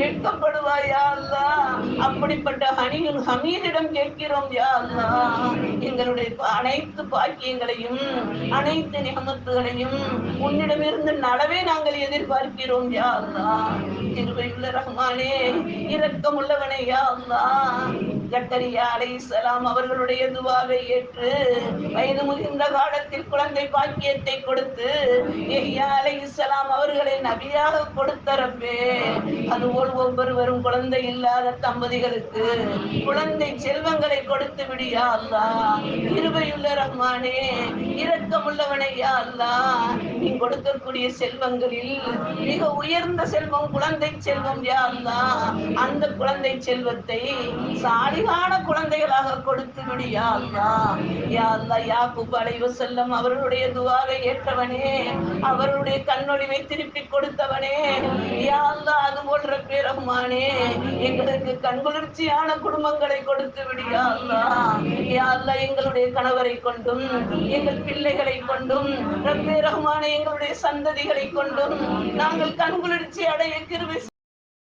வெட்கப்படுவாய் யா அல்லா? அப்படிப்பட்ட ஹனியும் ஹமீதிடம் கேட்கிறோம் யா அல்லா. எங்களுடைய அனைத்து பாக்கியங்களையும் அனைத்து நிகமத்துகளையும் உன்னிடமிருந்து நலவே நாங்கள் எதிர்பார்க்கிறோம் யா அல்லா. திருவையுள்ள ரஹ்மானே இரக்கம் உள்ளவனே யா அல்லா. ஆலை சலாம் அவர்களுடைய துவாவை ஏற்று வயது முதிர்ந்த காலத்தில் குழந்தை பாக்கியத்தை கொடுத்து ஏயா அலை நபியாக கொடுத்த அது அதுபோல் ஒவ்வொருவரும் குழந்தை இல்லாத தம்பதிகளுக்கு குழந்தை செல்வங்களை கொடுத்து விடியா அல்லா இருவையுள்ள ரஹ்மானே இரக்கமுள்ளவனே யா அல்லா நீ கொடுக்கக்கூடிய செல்வங்களில் மிக உயர்ந்த செல்வம் குழந்தை செல்வம் யாருந்தா அந்த குழந்தை செல்வத்தை சாலிகான குழந்தைகளாக கொடுத்து விடியா யாருந்தா யா அல்லா யாக்கூப் செல்லம் அவர்களுடைய துவாவை ஏற்றவனே அவருடைய கண்ணொழிவை திருப்பி கொடுத்தவனே. யா கொள்ற அது எங்களுக்கு கண்குளிர்ச்சியான குடும்பங்களை கொடுத்து விடியா எங்களுடைய கணவரை கொண்டும் எங்கள் பிள்ளைகளை கொண்டும் ரப்பே ரஹ்மானே எங்களுடைய சந்ததிகளை கொண்டும் நாங்கள் கண்குளிர்ச்சி அடைய கிருபை